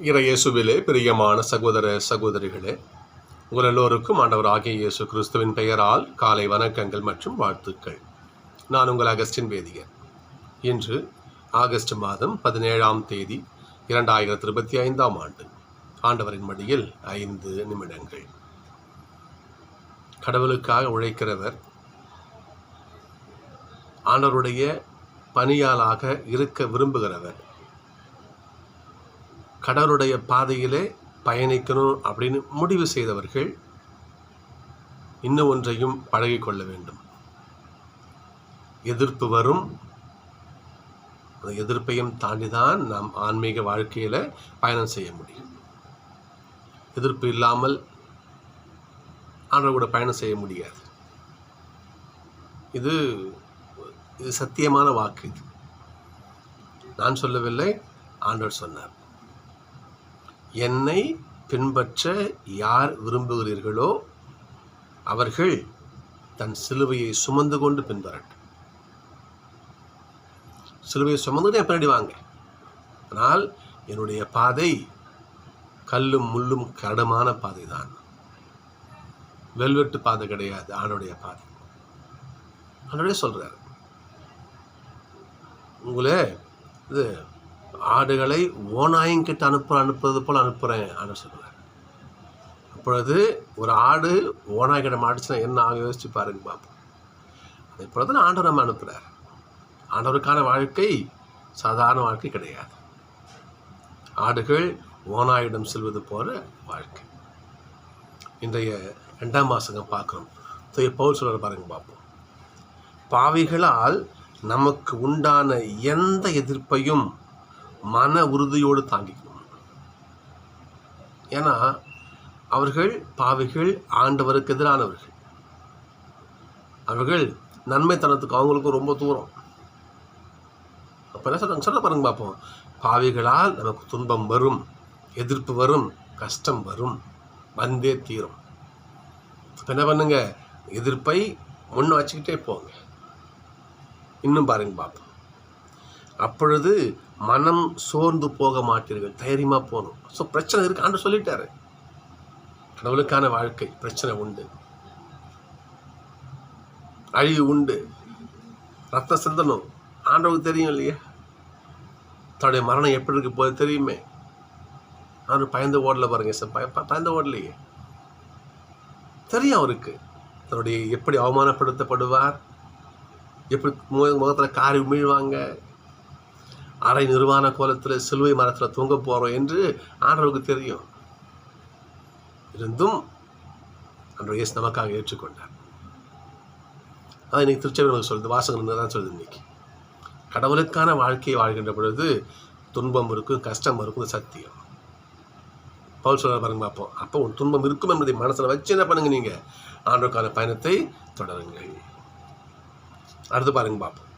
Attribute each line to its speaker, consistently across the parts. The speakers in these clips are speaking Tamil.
Speaker 1: இறையேசுவிலே பிரியமான சகோதர சகோதரிகளே உங்கள் எல்லோருக்கும் ஆண்டவர் ஆகிய இயேசு கிறிஸ்துவின் பெயரால் காலை வணக்கங்கள் மற்றும் வாழ்த்துக்கள். நான் உங்கள் அகஸ்டின் வேதியர் இன்று ஆகஸ்ட் மாதம் பதினேழாம் தேதி இரண்டாயிரத்தி இருபத்தி ஐந்தாம் ஆண்டு. ஆண்டவரின் மடியில் ஐந்து நிமிடங்கள். கடவுளுக்காக உழைக்கிறவர் ஆண்டவருடைய பணியாளாக இருக்க விரும்புகிறவர். கடவுளுடைய பாதையிலே பயணிக்கணும் அப்படின்னு முடிவு செய்தவர்கள் இன்னும் ஒன்றையும் பழகிக்கொள்ள வேண்டும். எதிர்ப்பு வரும். அந்த எதிர்ப்பையும் தாண்டி தான் நாம் ஆன்மீக வாழ்க்கையில் பயணம் செய்ய முடியும். எதிர்ப்பு இல்லாமல் ஆண்டவர் கூட பயணம் செய்ய முடியாது. இது இது சத்தியமான வாக்கு இது. நான் சொல்லவில்லை ஆண்டவர் சொன்னார். என்னை பின்பற்ற யார் விரும்புகிறீர்களோ அவர்கள் தன் சிலுவையை சுமந்து கொண்டு பின்வரட்டும். சிலுவையை சுமந்துட்டு என் பின்னாடி வாங்க. ஆனால் என்னுடைய பாதை கல்லும் முள்ளும் கரடுமான பாதை தான் வெல்வெட்டு பாதை கிடையாது ஆணுடைய பாதை. ஆண்டோடைய சொல்கிறார் உங்களே இது ஆடுகளை ஓநாயங்கிட்ட அனுப்புற அனுப்புறது போல் அனுப்புகிறேன் அப்படின்னு சொல்கிறார் அப்பொழுது ஒரு ஆடு ஓநாய்கிட்ட மாட்டுச்சுன்னா என்ன ஆக யோசிச்சு பாருங்க பார்ப்போம் அதே போல தான் ஆண்டவர் நம்ம அனுப்புகிறார் ஆண்டவருக்கான வாழ்க்கை சாதாரண வாழ்க்கை கிடையாது. ஆடுகள் ஓனாயிடம் செல்வது போல வாழ்க்கை. இன்றைய ரெண்டாம் மாதங்க பார்க்குறோம். தூய பவுல் சொல்கிற பாருங்க பார்ப்போம் பாவிகளால் நமக்கு உண்டான எந்த எதிர்ப்பையும் மன உறுதியோடு தாங்கிக்கணும். ஏன்னா அவர்கள் பாவிகள் ஆண்டவருக்கு எதிரானவர்கள். அவர்கள் நன்மைத்தனத்துக்கு அவங்களுக்கும் ரொம்ப தூரம். அப்போ என்ன சொல்கிறாங்க சொல்ல பாருங்க பார்ப்போம் பாவிகளால் நமக்கு துன்பம் வரும் எதிர்ப்பு வரும் கஷ்டம் வரும் வந்தே தீரும். இப்போ என்ன பண்ணுங்க? எதிர்ப்பை முன்ன வச்சுக்கிட்டே போங்க. இன்னும் பாருங்க பார்ப்போம் அப்பொழுது மனம் சோர்ந்து போக மாட்டீர்கள் தைரியமாக போகணும். ஸோ பிரச்சனை இருக்கு. ஆண்டு சொல்லிட்டாரு. கடவுளுக்கான வாழ்க்கை பிரச்சனை உண்டு. அழிவு உண்டு. ரத்த சிந்தனம். ஆண்டவுக்கு தெரியும் இல்லையா? தன்னுடைய மரணம் எப்படி இருக்கு போது தெரியுமே? அவர் பயந்து ஓடல பாருங்க சார். பய பயந்த பயந்து ஓடலையே. தெரியும் அவருக்கு. தன்னுடைய எப்படி அவமானப்படுத்தப்படுவார்? எப்படி முகத்தில் காரி உமிழ்வாங்க அரை நிர்வாண கோலத்தில் சிலுவை மரத்தில் தூங்க போகிறோம் என்று ஆண்டவருக்கு தெரியும். இருந்தும் அன்று இயேசு நமக்காக ஏற்றுக்கொண்டார். அதான் இன்னைக்கு திருச்சபை நமக்கு சொல்லுது வாசகங்கள் தான் சொல்லுது இன்னைக்கு. கடவுளுக்கான வாழ்க்கையை வாழ்கின்ற பொழுது துன்பம் இருக்கும் கஷ்டம் இருக்கும் சத்தியம். பவுல் சொல்ல பாருங்க பார்ப்போம். அப்போ உன் துன்பம் இருக்கும் என்பதை மனசில் வச்சு என்ன பண்ணுங்க நீங்கள் ஆண்டவருக்கான பயணத்தை தொடருங்கள். அடுத்து பாருங்க பார்ப்போம்.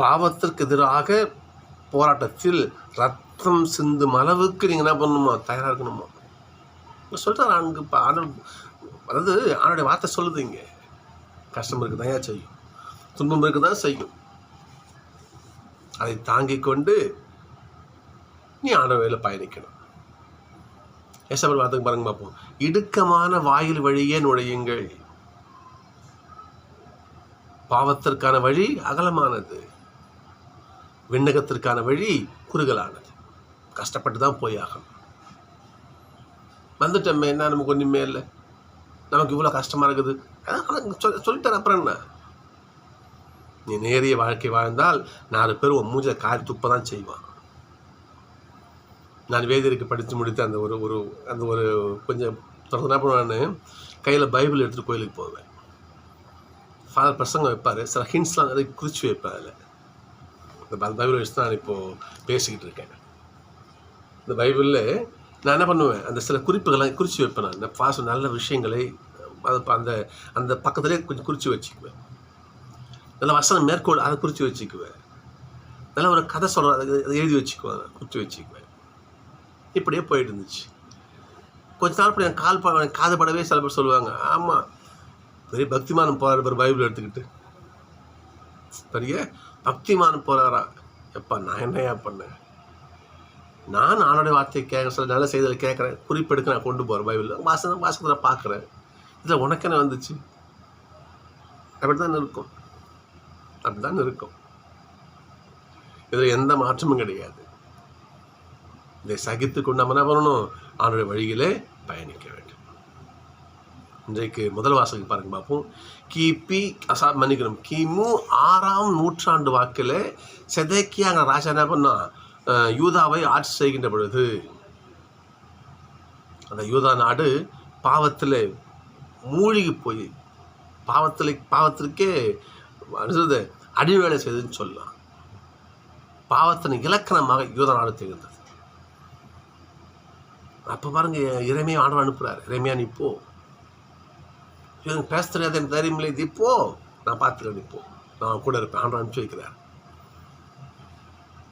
Speaker 1: பாவத்திற்கு எதிராக போராட்டத்தில் ரத்தம் சிந்தும் அளவுக்கு நீங்கள் என்ன பண்ணணுமா தயாராக இருக்கணுமா? சொல்கிறார் அங்கே இப்போ ஆண்டவர் அதாவது ஆண்டோடைய வார்த்தை சொல்லுது இங்கே. கஷ்டம் இருக்கு தான் செய்யும்? துன்பம் இருக்கு தான் செய்யும். அதை தாங்கிக் கொண்டு நீ ஆண்டவையில் பயணிக்கணும். ஏசப்பர் வார்த்தைக்கு பாருங்க பார்ப்போம் இடுக்கமான வாயில் வழியே நுழையுங்கள். பாவத்திற்கான வழி அகலமானது. விண்ணகத்திற்கான வழி குறுகலானது. கஷ்டப்பட்டு தான் போய் ஆகணும். வந்துட்டோமே என்ன நமக்கு ஒன்றுமே இல்லை நமக்கு இவ்வளோ கஷ்டமாக இருக்குது. சொல் சொல்லிட்டேன் அப்புறம் என்ன? நீ நேரிய வாழ்க்கை வாழ்ந்தால் நாலு பேர் உன் மூஞ்ச காரி துப்ப தான் செய்வான். நான் வேதியருக்கு படித்து முடித்து அந்த ஒரு ஒரு அந்த ஒரு கொஞ்சம் தொடர்ந்து என்ன பண்ணுவேன் கையில் பைபிள் எடுத்துகிட்டு கோயிலுக்கு போவேன். ஃபாதர் பிரசங்கம் வைப்பார். சில ஹிண்ட்ஸ்லாம் நிறைய குறித்து வைப்பார். அதில் இந்த பைபிள் வச்சு தான் நான் இப்போது பேசிக்கிட்டு இருக்கேன். இந்த பைபிளில் நான் என்ன பண்ணுவேன்? அந்த சில குறிப்புகளை குறித்து வைப்பேன் நான். இந்த பாச நல்ல விஷயங்களை அது அந்த அந்த பக்கத்துலேயே கொஞ்சம் குறித்து வச்சுக்குவேன். நல்ல வசனம் மேற்கோள் அதை குறித்து வச்சுக்குவேன். நல்ல ஒரு கதை சொல்கிற அதை எழுதி வச்சுக்குவேன் குறித்து வச்சுக்குவேன். இப்படியே போயிட்டு இருந்துச்சு. கொஞ்ச நாள் அப்படி என் கால் ப காது படவே சில பேர் சொல்லுவாங்க ஆமாம் பெரிய பக்திமானம் போகிறார் பைபிள் எடுத்துக்கிட்டு. பெரிய பக்திமான் போகிறாரா எப்பா நான் என்னையா பண்ணேன்? நான் ஆண்டோடைய வார்த்தையை கேட்க சில நல்ல செய்தியில் கேட்குறேன். குறிப்பெடுக்க நான் கொண்டு போகிறேன் பைபிளில். வாசனை வாசத்தில் பார்க்குறேன். இதில் உனக்கு வந்துச்சு? அப்படி தான் இருக்கும். அப்படி தான் இருக்கும். இதில் எந்த மாற்றமும் கிடையாது. இதை சகித்து கொண்டு நம்ம என்ன பண்ணணும்? அவனுடைய வழியிலே பயணிக்க வேண்டும். இன்றைக்கு முதல் வாசகம் பாருங்க பார்ப்போம். கிபி அசா மன்னிக்கணும். கிமு ஆறாம் நூற்றாண்டு வாக்கில் செதேக்கியாங்க ராஜா என்ன பண்ணா யூதாவை ஆட்சி செய்கின்ற பொழுது அந்த யூதா நாடு பாவத்தில் மூழ்கி போய் பாவத்தில் பாவத்திற்கே அனுசது சொல்றது அடிவேலை செய்துன்னு சொல்லலாம் பாவத்தின் இலக்கணமாக யூதா நாடு திகழ்ந்தது. அப்போ பாருங்க இறைமையை ஆண்டவர் அனுப்புகிறார் இறைமையா நீ போ. எனக்கு பேச தெரியாது எனக்கு தைரியம் இல்லை இது இப்போ நான் பார்த்துக்கிறேன் இப்போ நான் கூட இருப்பேன். ஆண்டவர் அனுப்பிச்சு வைக்கிறார்.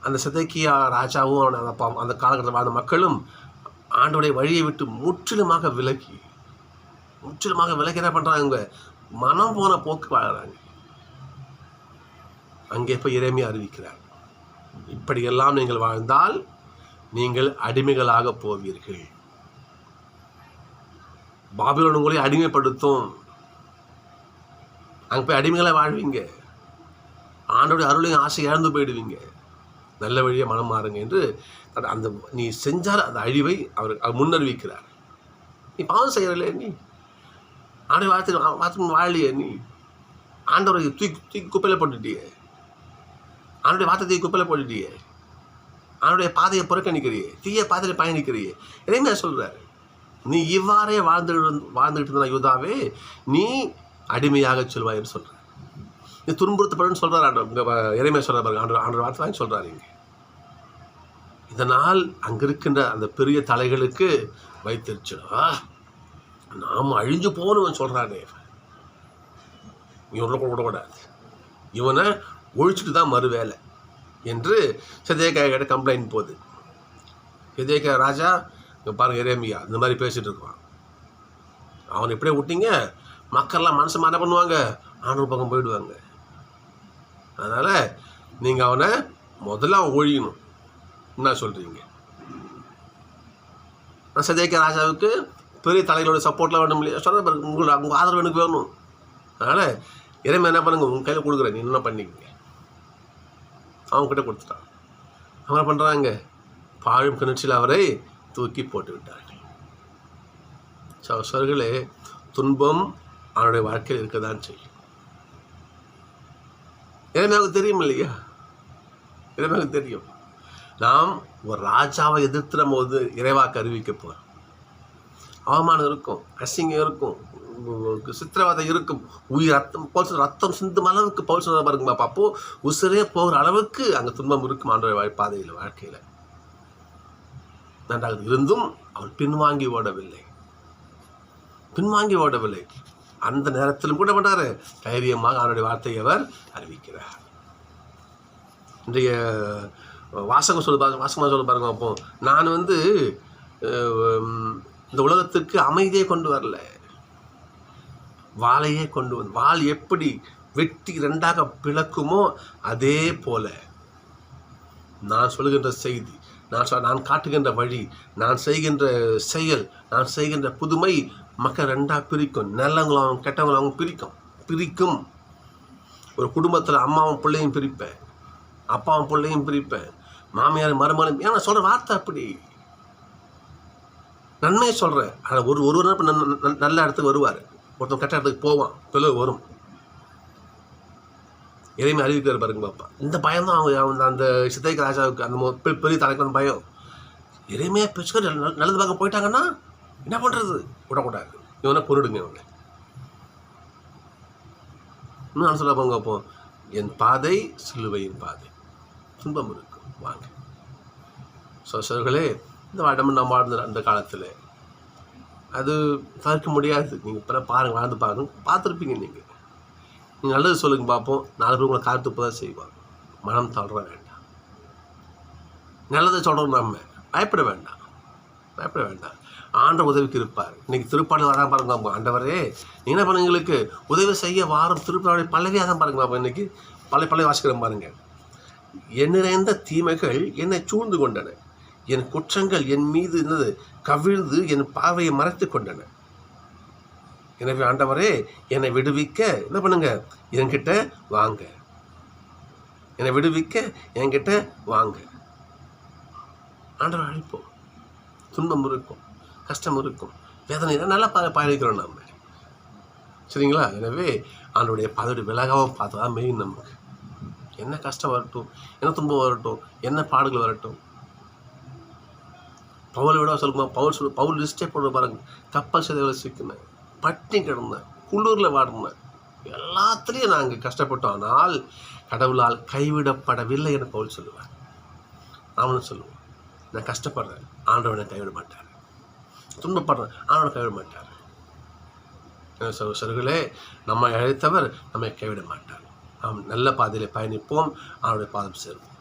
Speaker 1: அந்த சிதைக்கியா ராஜாவும் அவன் அந்த பா- அந்த காலகட்டத்தில் வாழ்ந்த மக்களும் ஆண்டோடைய வழியை விட்டு முற்றிலுமாக விலகி முற்றிலுமாக விலகி என்ன பண்ணுறாங்க மனம் போன போக்கு வாழ்கிறாங்க அங்கே போய் இறைமையை அறிவிக்கிறார். இப்படியெல்லாம் நீங்கள் வாழ்ந்தால் நீங்கள் அடிமைகளாக போவீர்கள். பாபிலோன் உங்களை அடிமைப்படுத்தும். அங்கே போய் அடிமைகளாக வாழ்வீங்க. ஆண்டோடைய அருளையும் ஆசை இழந்து போயிடுவீங்க. நல்ல வழியாக மனம் மாறுங்க என்று அந்த நீ செஞ்சால் அந்த அழிவை அவர் முன்னறிவிக்கிறார். நீ பாவம் செய்யறல நீ. ஆண்டை வார்த்தை வார்த்தை வாழலையே நீ. ஆண்டவரை தூக்கி தூக்கி குப்பையில் போட்டுட்டியே. ஆண்டுடைய வார்த்தை தூக்கி குப்பையில் போட்டுட்டியே. அவனுடைய பாதையை புறக்கணிக்கிறியே. தீய பாதையில் பயணிக்கிறியே. இறைமையா சொல்கிறார் நீ இவ்வாறே வாழ்ந்து வாழ்ந்துகிட்டு இருந்தா யூதாவே நீ அடிமையாக சொல்வாயின்னு சொல்கிறார் நீ துன்புறுத்தப்படுன்னு சொல்கிறார் ஆண்டவர். உங்கள் இறைமையா சொல்கிற பாருங்க. ஆண்டு ஆண்டு வார்த்தை வாங்கி இங்கே. இதனால் அங்கே இருக்கின்ற அந்த பெரிய தலைகளுக்கு வைத்திருச்சிடும். நாம் அழிஞ்சு போகணும்னு சொல்கிறானே இவன் உள்ள விடக்கூடாது இவனை ஒழிச்சுட்டு தான் மறு வேலை என்று சதேகாய்கிட்ட கம்ப்ளைண்ட் போகுது. சதேகா ராஜா இங்கே பாருங்க இறைமையா இந்த மாதிரி பேசிட்டு இருக்கான். அவனை எப்படியே விட்டீங்க மக்கள்லாம் மனசு என்ன பண்ணுவாங்க. ஆண்டவர் பக்கம் போயிடுவாங்க. அதனால் நீங்கள் அவனை முதல்ல அவன் ஒழியணும். என்ன சொல்கிறீங்க நான் ராஜாவுக்கு பெரிய தலைகளோட சப்போர்ட்லாம் வேணும் இல்லையா? சொன்ன பாருங்க உங்களோட உங்கள் ஆதரவு எனக்கு வேணும். அதனால் இறைமை என்ன பண்ணுங்க உங்கள் கையில் கொடுக்குறேன். நீ என்ன பண்ணிக்கங்க? அவங்ககிட்ட கொடுத்துட்டான். அவங்க என்ன பண்ணுறாங்க பாழும் கிணற்றில் அவரை தூக்கி போட்டு விட்டார்கள். சவர்களே துன்பம் அவனுடைய வாழ்க்கையில் இருக்க தான் செய்யும் எனக்கு தெரியும் இல்லையா? எனக்கு தெரியும்? நாம் ஒரு ராஜாவை எதிர்த்துற போது இறைவாக்கு அறிவிக்க போகிறோம் அவமானம் இருக்கும் அசிங்கம் இருக்கும் சித்திரவதை இருக்கும் உயிர் ரத்தம் பவுல் ரத்தம் சிந்தும் அளவுக்கு பவுல் பாருங்க அப்போ உசிரே போகிற அளவுக்கு அங்கே துன்பம் இருக்கும் ஆண்டோட பாதையில் வாழ்க்கையில். நன்றாக இருந்தும் அவர் பின்வாங்கி ஓடவில்லை. பின்வாங்கி ஓடவில்லை. அந்த நேரத்திலும் கூட பண்ணாரு தைரியமாக அவருடைய வார்த்தையை அவர் அறிவிக்கிறார். இன்றைய வாசகம் சொல்லு பாருங்க வாசகமாக சொல்ல பாருங்க அப்போ நான் வந்து இந்த உலகத்துக்கு அமைதியை கொண்டு வரல. வாளையே கொண்டு வந்து வாள் எப்படி வெட்டி ரெண்டாக பிளக்குமோ அதே போல நான் சொல்லுகின்ற செய்தி நான் சொ- நான் காட்டுகின்ற வழி நான் செய்கின்ற செயல் நான் செய்கின்ற புதுமை மக்கள் ரெண்டாக பிரிக்கும். நல்லவங்களும் கெட்டவங்களும் அவங்க பிரிக்கும். பிரிக்கும். ஒரு குடும்பத்தில் அம்மாவும் பிள்ளையும் பிரிப்பேன். அப்பாவும் பிள்ளையும் பிரிப்பேன். மாமியார் மருமகனும் ஏன்னா சொல்கிற வார்த்தை அப்படி. நன்மையை சொல்கிறேன் ஆனால் ஒரு ஒரு நாள் நல்ல- நல்ல- இடத்துக்கு வருவார். ஒருத்தன் கெட்ட இடத்துக்கு போவான். பிளவு வரும். எதையுமே அறிவிக்கிறார் பாருங்க பாப்பா. இந்த பயம் தான் அவங்க அவங்க அந்த சித்தைக்கு ராஜாவுக்கு அந்த பெ- பெரிய தலைக்கு பயம். இறைமையாக பிச்சுக்க நல்லது பார்க்க போயிட்டாங்கன்னா என்ன பண்ணுறது விடக்கூடாது. இவனை பொருடுங்க இவனை. இன்னும் நான் சொல்ல போங்க அப்போ என் பாதை சிலுவையின் பாதை. துன்பம் இருக்கும் வாங்க. சோசர்களே இந்த வடம் நம்ம வாழ்ந்த அந்த காலத்தில் அது தவிர்க்க முடியாது. நீங்கள் இப்போ பாருங்கள் வாழ்ந்து பாருங்க. பார்த்துருப்பீங்க நீங்கள் நீங்கள் நல்லது சொல்லுங்க பார்ப்போம் நாலு பேர் உங்களை காத்து தான் செய்வாங்க. மனம் தளர வேண்டாம். நல்லதை சொல்கிறோம் நம்ம. பயப்பட வேண்டாம். பயப்பட வேண்டாம். ஆண்ட உதவிக்கு இருப்பார் இன்னைக்கு திருப்பாடல் வரா பாருங்க ஆண்டவரே நீ என்ன பண்ணுங்க எங்களுக்கு உதவி செய்ய வாரம் திருப்பாடு பல்லவியாக தான் பாருங்க பாப்போம் இன்னைக்கு பழைய பழைய வாசிக்கிறேன் பாருங்க. என் நிறைந்த தீமைகள் என்னை சூழ்ந்து கொண்டன. என் குற்றங்கள் என் மீது என்னது கவிழ்ந்து என் பார்வையை மறைத்து கொண்டன. எனவே ஆண்டவரே என்னை விடுவிக்க என்ன பண்ணுங்க என்கிட்ட வாங்க. என்னை விடுவிக்க என்கிட்ட வாங்க. ஆண்டவர் அழைப்போம். துன்பம் இருக்கும். கஷ்டம் இருக்கும். வேதனை நல்லா பா பயணிக்கிறோம் நம்ம சரிங்களா? எனவே அவனுடைய பதவி விலகாமல் பார்த்தா தான் மெயின் நமக்கு. என்ன கஷ்டம் வரட்டும் என்ன துன்பம் வரட்டும் என்ன பாடுகள் வரட்டும். பவுலை விட சொல்லுமா பவுல் சொல்லு பவுல் லிஸ்டே போடுற பாருங்க. கப்பல் சிதைவில் சிக்கினேன் பட்டினி கிடந்தேன் குளிரில் வாடினேன் எல்லாத்துலேயும் நாங்கள் கஷ்டப்பட்டோம். ஆனால் கடவுளால் கைவிடப்படவில்லை என பவுல் சொல்லுவார். நாமளும் சொல்லுவோம். நான் கஷ்டப்படுறேன். ஆண்டவனை கைவிட மாட்டேன் துன்பப்படுற ஆண்டவனை கைவிட மாட்டார். சகோதரர்களே நம்மை அழைத்தவர் நம்மை கைவிட மாட்டார். நாம் நல்ல பாதையில் பயணிப்போம் அவருடைய பாதம் சேருவோம்.